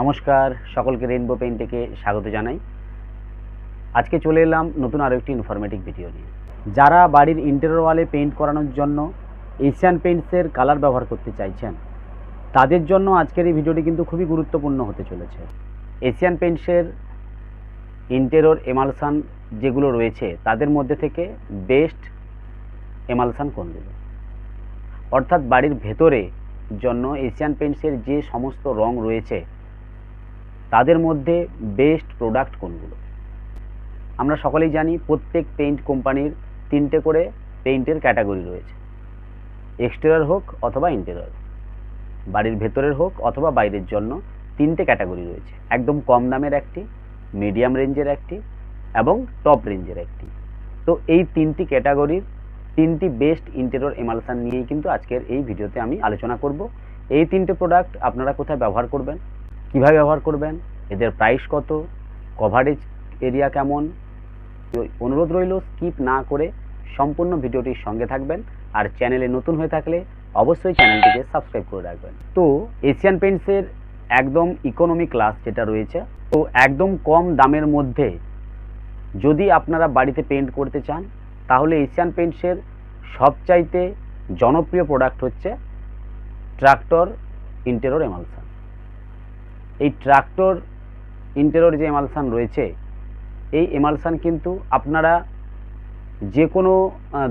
নমস্কার, সকলকে রেইনবো পেইন্টেকে স্বাগত জানাই। আজকে চলে এলাম নতুন আরও একটি ইনফরমেটিভ ভিডিও নিয়ে। যারা বাড়ির ইন্টেরিয়র ওয়ালে পেইন্ট করানোর জন্য এশিয়ান পেইন্টসের কালার ব্যবহার করতে চাইছেন, তাদের জন্য আজকের এই ভিডিওটি কিন্তু খুবই গুরুত্বপূর্ণ হতে চলেছে। এশিয়ান পেইন্টসের ইন্টেরিয়র এমালসান যেগুলো রয়েছে, তাদের মধ্যে থেকে বেস্ট এমালসান কোনগুলো? অর্থাৎ বাড়ির ভেতরে জন্য এশিয়ান পেইন্টসের যে সমস্ত রং রয়েছে তাদের মধ্যে বেস্ট প্রোডাক্ট কোনগুলো? আমরা সকলেই জানি প্রত্যেক পেইন্ট কোম্পানির তিনটে করে পেইন্টের ক্যাটাগরি রয়েছে। এক্সটেরিয়র হোক অথবা ইন্টেরিয়র বাড়ির ভেতরের হোক অথবা বাইরের জন্য তিনটে ক্যাটাগরি রয়েছে। একদম কম দামের একটি মিডিয়াম রেঞ্জের একটি এবং টপ রেঞ্জের একটি। তো এই তিনটি ক্যাটাগরির তিনটি বেস্ট ইন্টেরিয়র এমালসান নিয়েই কিন্তু আজকের এই ভিডিওতে আমি আলোচনা করব। এই তিনটে প্রোডাক্ট আপনারা কোথায় ব্যবহার করবেন? কীভাবে ব্যবহার করবেন? এদের প্রাইস কত? কভারেজ এরিয়া কেমন? অনুরোধ রইল স্কিপ না করে সম্পূর্ণ ভিডিওটির সঙ্গে থাকবেন আর চ্যানেলে নতুন হয়ে থাকলে অবশ্যই চ্যানেলটিকে সাবস্ক্রাইব করে রাখবেন। তো এশিয়ান পেইন্টসের একদম ইকোনমি ক্লাস যেটা রয়েছে তো একদম কম দামের মধ্যে যদি আপনারা বাড়িতে পেইন্ট করতে চান, তাহলে এশিয়ান পেন্টসের সবচাইতে জনপ্রিয় প্রোডাক্ট হচ্ছে ট্রাক্টর ইন্টেরোর এমালসান এই ট্রাক্টর ইন্টেরোর যে এমালসান রয়েছে, এই এমালসান কিন্তু আপনারা যে কোনো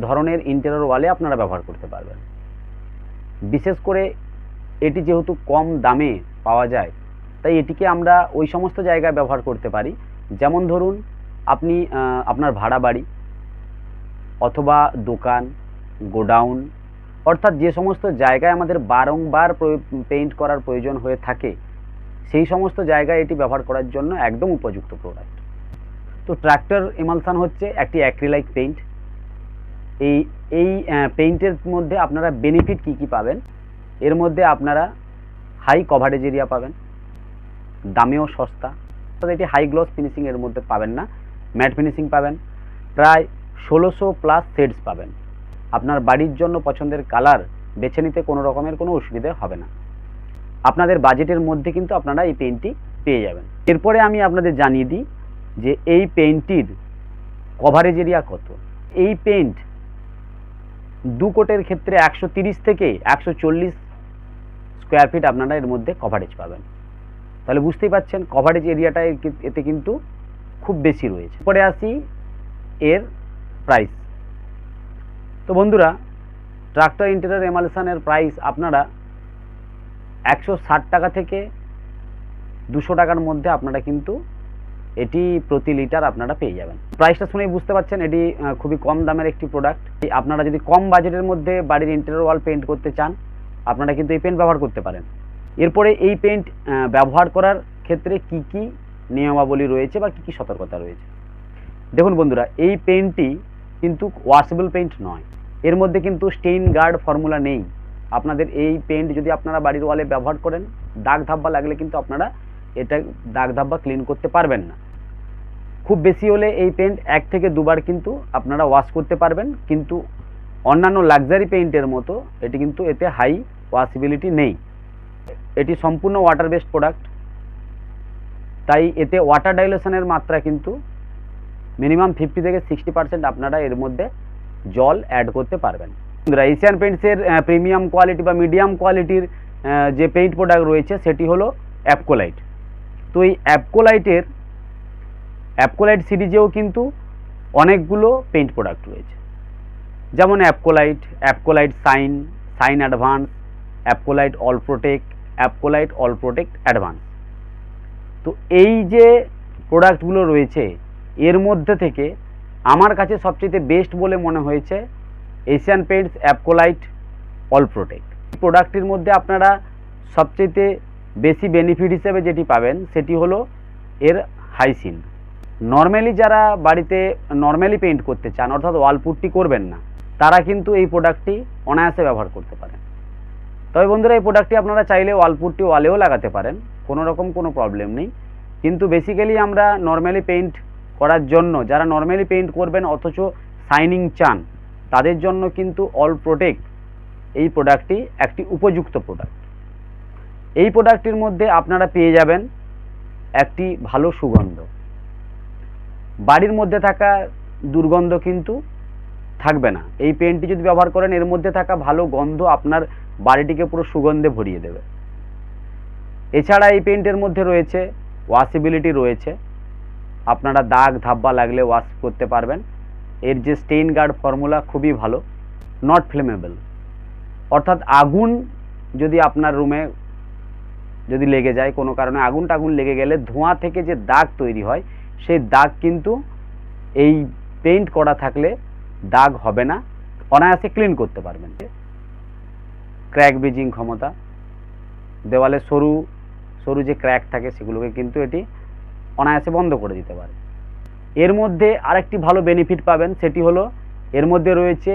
ধরনের ইন্টেরিয়র ওয়ালে আপনারা ব্যবহার করতে পারবেন। বিশেষ করে এটি যেহেতু কম দামে পাওয়া যায়, তাই এটিকে আমরা ওই সমস্ত জায়গায় ব্যবহার করতে পারি। যেমন ধরুন, আপনি আপনার ভাড়া বাড়ি অথবা দোকান, গোডাউন, অর্থাৎ যে সমস্ত জায়গায় আমাদের বারংবার পেইন্ট করার প্রয়োজন হয়ে থাকে সেই সমস্ত জায়গায় এটি ব্যবহার করার জন্য একদম উপযুক্ত প্রোডাক্ট তো ট্র্যাক্টর এমালসান হচ্ছে একটি অ্যাক্রিলাইক পেইন্ট এই এই পেইন্টের মধ্যে আপনারা বেনিফিট কি কি পাবেন? এর মধ্যে আপনারা হাই কভারেজ এরিয়া পাবেন, দামেও সস্তা। অর্থাৎ এটি হাই গ্লস ফিনিশিং এর মধ্যে পাবেন না ম্যাট ফিনিশিং পাবেন। প্রায় ষোলোশো প্লাস শেডস পাবেন। আপনার বাড়ির জন্য পছন্দের কালার বেছে নিতে কোনো রকমের কোনো অসুবিধে হবে না। আপনাদের বাজেটের মধ্যে কিন্তু আপনারা এই পেনটি পেয়ে যাবেন। এরপরে আমি আপনাদের জানিয়ে দিই যে এই পেইন্টটির কভারেজ এরিয়া কত। এই পেইন্ট দু কোটের ক্ষেত্রে একশো থেকে একশো চল্লিশ স্কোয়ার ফিট আপনারা এর মধ্যে কভারেজ পাবেন। তাহলে বুঝতেই পাচ্ছেন কভারেজ এরিয়াটা এতে কিন্তু খুব বেশি রয়েছে। পরে আসি এর প্রাইস তো বন্ধুরা ট্রাক্টর ইন্টেরিয়র এমালসানের প্রাইস আপনারা একশো ষাট টাকা থেকে দুশো টাকার মধ্যে আপনারা কিন্তু এটি প্রতি লিটার আপনারা পেয়ে যাবেন। প্রাইসটা শুনেই বুঝতে পারছেন, এটি খুবই কম দামের একটি প্রোডাক্ট আপনারা যদি কম বাজেটের মধ্যে বাড়ির ইন্টেরিয়র ওয়াল পেইন্ট করতে চান, আপনারা কিন্তু এই পেন্ট ব্যবহার করতে পারেন। এরপরে এই পেন্ট ব্যবহার করার ক্ষেত্রে কি কি নিয়মাবলী রয়েছে বা কি কি সতর্কতা রয়েছে? দেখুন বন্ধুরা, এই পেন্টটি কিন্তু ওয়াশেবল পেইন্ট নয়। এর মধ্যে কিন্তু স্টেইন গার্ড ফর্মুলা নেই। আপনাদের এই পেন্ট যদি আপনারা বাড়ির ওয়ালে ব্যবহার করেন, দাগ ধাব্বা লাগলে কিন্তু আপনারা এটা দাগ ধাব্বা ক্লিন করতে পারবেন না। খুব বেশি হলে এই পেন্ট এক থেকে দুবার কিন্তু আপনারা ওয়াশ করতে পারবেন, কিন্তু অন্যান্য লাক্সারি পেইন্টের মতো এটি কিন্তু এতে হাই ওয়াশেবিলিটি নেই। এটি সম্পূর্ণ ওয়াটার বেসড প্রোডাক্ট তাই এতে ওয়াটার ডাইলেশনের মাত্রা কিন্তু মিনিমাম ফিফটি থেকে সিক্সটি পার্সেন্ট আপনারা এর মধ্যে জল অ্যাড করতে পারবেন। বন্ধুরা এশিয়ান পেইন্টসের প্রিমিয়াম কোয়ালিটি বা মিডিয়াম কোয়ালিটির যে পেইন্ট প্রোডাক্ট রয়েছে, সেটি হলো অ্যাপকোলাইট তো এই অ্যাপকোলাইটের অ্যাপকোলাইট সিরিজেও কিন্তু অনেকগুলো পেইন্ট প্রোডাক্ট রয়েছে। যেমন Apcolite Apcolite shine shine advance Apcolite all protect Apcolite all protect advance তো এই যে প্রোডাক্টগুলো রয়েছে, এর মধ্যে থেকে আমার কাছে সবচেয়ে বেস্ট বলে মনে হয়েছে Asian Paints Apcolite all protect প্রোডাক্টটির মধ্যে আপনারা সবচেয়ে বেশি বেনিফিট হিসেবে যেটি পাবেন সেটি হলো এর হাইসিন নর্মালি যারা বাড়িতে নর্মালি পেইন্ট করতে চান, অর্থাৎ ওয়াল পুট্টি করবেন না, তারা কিন্তু এই প্রোডাক্টটি অনায়াসে ব্যবহার করতে পারেন। তবে বন্ধুরা, এই প্রোডাক্টটি আপনারা চাইলে ওয়াল পুট্টি ওয়ালেও লাগাতে পারেন, কোনো রকম কোনো প্রবলেম নেই। কিন্তু বেসিক্যালি আমরা নর্মালি পেইন্ট করার জন্য, যারা নর্মালি পেইন্ট করবেন, অথচ শাইনিং চান তাদের জন্য কিন্তু অল প্রোটেক্ট এই প্রোডাক্টটি একটি উপযুক্ত প্রোডাক্ট এই প্রোডাক্টটির মধ্যে আপনারা পেয়ে যাবেন একটি ভালো সুগন্ধ। বাড়ির মধ্যে থাকা দুর্গন্ধ কিন্তু থাকবে না। এই পেনটি যদি ব্যবহার করেন, এর মধ্যে থাকা ভালো গন্ধ আপনার বাড়িটিকে পুরো সুগন্ধে ভরিয়ে দেবে। এছাড়া এই পেন্টের মধ্যে রয়েছে ওয়াশেবিলিটি রয়েছে। আপনারা দাগ, ধাব্বা লাগলে ওয়াশ করতে পারবেন। এর যে স্টেইন গার্ড ফর্মুলা খুবই ভালো নট ফ্লেমেবল অর্থাৎ আগুন যদি আপনার রুমে যদি লেগে যায়, কোনো কারণে আগুন টাগুন লেগে গেলে ধোঁয়া থেকে যে দাগ তৈরি হয়, সেই দাগ কিন্তু এই পেইন্ট করা থাকলে দাগ হবে না, অনায়াসে ক্লিন করতে পারবেন। ক্র্যাক ব্রিজিং ক্ষমতা, দেওয়ালে সরু সরু যে ক্র্যাক থাকে সেগুলোকে কিন্তু এটি অনায়াসে বন্ধ করে দিতে পারে। এর মধ্যে আরেকটি ভালো বেনিফিট পাবেন, সেটি হলো এর মধ্যে রয়েছে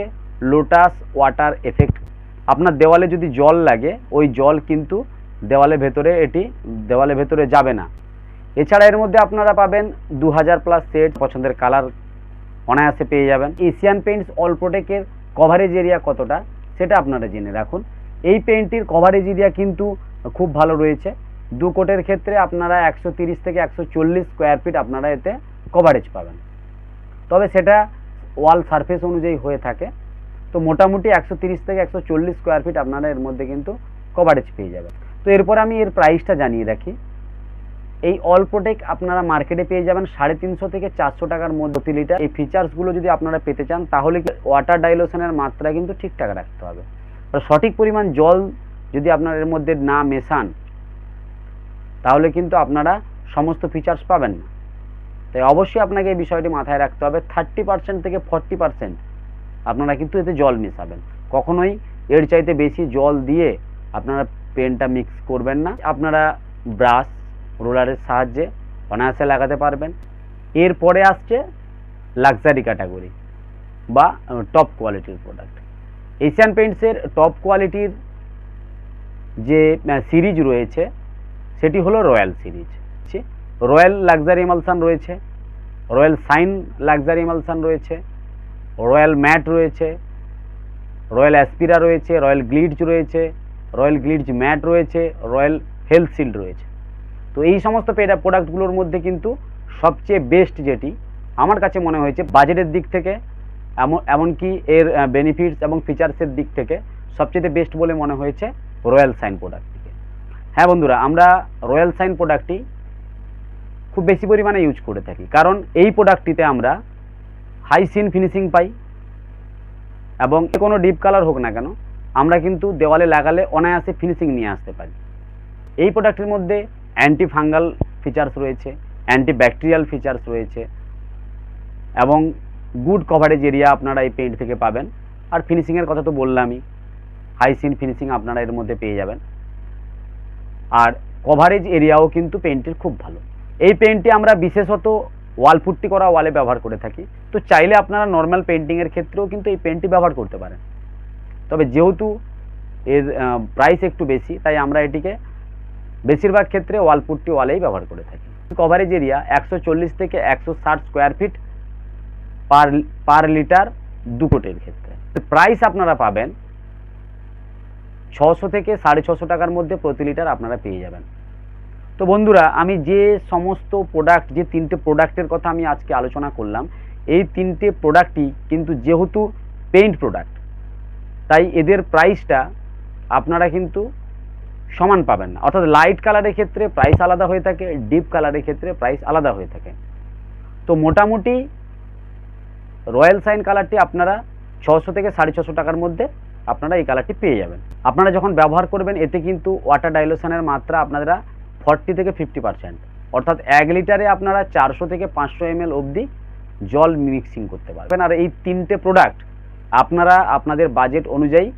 লোটাস ওয়াটার এফেক্ট আপনার দেওয়ালে যদি জল লাগে, ওই জল কিন্তু দেওয়ালে ভেতরে, এটি দেওয়ালে ভেতরে যাবে না। এছাড়া এর মধ্যে আপনারা পাবেন দু হাজার প্লাস সেট পছন্দের কালার অনায়াসে পেয়ে যাবেন। এশিয়ান পেইন্টস অলপ্রোটেকের কভারেজ এরিয়া কতটা, সেটা আপনারা জেনে রাখুন। এই পেইন্টটির কভারেজ এরিয়া কিন্তু খুব ভালো রয়েছে। দু কোটের ক্ষেত্রে আপনারা একশো থেকে একশো চল্লিশ স্কোয়ার ফিট আপনারা এতে কভারেজ পাবেন। তবে সেটা ওয়াল সারফেস অনুযায়ী হয়ে থাকে। তো মোটামুটি একশো থেকে একশো চল্লিশ স্কোয়ার ফিট আপনারা এর মধ্যে কিন্তু কভারেজ পেয়ে যাবেন। তো এরপর আমি এর প্রাইসটা জানিয়ে রাখি। এই অল্পটেক আপনারা মার্কেটে পেয়ে যাবেন সাড়ে তিনশো থেকে চারশো টাকার মধ্যে প্রতি লিটার এই ফিচার্সগুলো যদি আপনারা পেতে চান, তাহলে ওয়াটার ডাইলোশনের মাত্রা কিন্তু ঠিকঠাক রাখতে হবে। আর সঠিক পরিমাণ জল যদি আপনার এর মধ্যে না মেশান, তাহলে কিন্তু আপনারা সমস্ত ফিচার্স পাবেন না। তাই অবশ্যই আপনাকে এই বিষয়টি মাথায় রাখতে হবে। থার্টি পার্সেন্ট থেকে ফর্টি পার্সেন্ট আপনারা কিন্তু এতে জল মেশাবেন। কখনোই এর চাইতে বেশি জল দিয়ে আপনারা পেনটা মিক্স করবেন না। আপনারা ব্রাশ রোলারের সাহায্যে অনায়াসে লাগাতে পারবেন। এরপরে আসছে লাক্সারি ক্যাটাগরি বা টপ কোয়ালিটির প্রোডাক্ট এশিয়ান পেইন্টসের টপ কোয়ালিটির যে সিরিজ রয়েছে, সেটি হলো Royale series Royale luxury emulsion রয়েছে, রয়্যাল সাইন লাক্সারি এমালসান রয়েছে, রয়্যাল ম্যাট রয়েছে, রয়্যাল অ্যাসপিরা রয়েছে, রয়্যাল গ্লিডজ রয়েছে, রয়্যাল গ্লিডজ ম্যাট রয়েছে, রয়্যাল হেলথ শিল্ড রয়েছে। তো এই সমস্ত প্রোডাক্টগুলোর মধ্যে কিন্তু সবচেয়ে বেস্ট যেটি, আমার কাছে মনে হয়েছে বাজেটের দিক থেকে, এমন, এমনকি এর বেনিফিটস এবং ফিচার্সের দিক থেকে সবচেয়ে বেস্ট বলে মনে হয়েছে রয়্যাল সাইন প্রোডাক্টটিকে। হ্যাঁ বন্ধুরা, আমরা রয়্যাল সাইন প্রোডাক্টটি খুব বেশি পরিমাণে ইউজ করে থাকি। কারণ এই প্রোডাক্টটিতে আমরা হাই সিন ফিনিশিং পাই এবং কোনো ডিপ কালার হোক না কেন, আমরা কিন্তু দেওয়ালে লাগালে অনায়াসে ফিনিশিং নিয়ে আসতে পারি। এই প্রোডাক্টের মধ্যে অ্যান্টি ফাঙ্গাল ফিচার্স রয়েছে অ্যান্টি ব্যাকটেরিয়াল ফিচার্স রয়েছে এবং গুড কভারেজ এরিয়া আপনারা এই পেইন্ট থেকে পাবেন। আর ফিনিশিংয়ের কথা তো বললামই হাই সিন ফিনিশিং আপনারা এর মধ্যে পেয়ে যাবেন। আর কভারেজ এরিয়াও কিন্তু পেইন্টের খুব ভালো। এই পেইন্টটি আমরা বিশেষত ওয়াল পুট্টি করা ওয়ালে ব্যবহার করে থাকি। তো চাইলে আপনারা নর্মাল পেন্টিংয়ের ক্ষেত্রেও কিন্তু এই পেন্টটি ব্যবহার করতে পারেন। তবে যেহেতু এর প্রাইস একটু বেশি, তাই আমরা এটিকে বেশিরভাগ ক্ষেত্রে ওয়াল পুট্টি ওয়ালেই ব্যবহার করে থাকি। কভারেজ এরিয়া একশো চল্লিশ থেকে একশো ষাট square feet per per litre দু কোটের ক্ষেত্রে। প্রাইস আপনারা পাবেন ছশো থেকে সাড়ে ছশো টাকার মধ্যে প্রতি লিটার আপনারা পেয়ে যাবেন। তো বন্ধুরা, আমি যে সমস্ত প্রোডাক্ট যে তিনটে প্রোডাক্টের কথা আমি আজকে আলোচনা করলাম, এই তিনটে প্রোডাক্টই কিন্তু যেহেতু পেইন্ট প্রোডাক্ট তাই এদের প্রাইসটা আপনারা কিন্তু সমান পাবেন না। অর্থাৎ লাইট কালারের ক্ষেত্রে প্রাইস আলাদা হয়ে থাকে ডিপ কালারের ক্ষেত্রে প্রাইস আলাদা হয়ে থাকে। তো মোটামুটি রয়্যাল সাইন কালারটি আপনারা ছশো থেকে সাড়ে ছশো টাকার মধ্যে আপনারা এই কালারটি পেয়ে যাবেন। আপনারা যখন ব্যবহার করবেন, এতে কিন্তু ওয়াটার ডাইলোশনের মাত্রা আপনারা ফর্টি থেকে ফিফটি পারসেন্ট। অর্থাৎ এক লিটারে আপনারা চারশো থেকে পাঁচশো এম অবধি জল মিক্সিং করতে পারবেন। আর এই তিনটে প্রোডাক্ট আপনারা আপনাদের বাজেট অনুযায়ী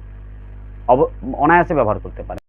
অনায়াসে ব্যবহার করতে পারেন।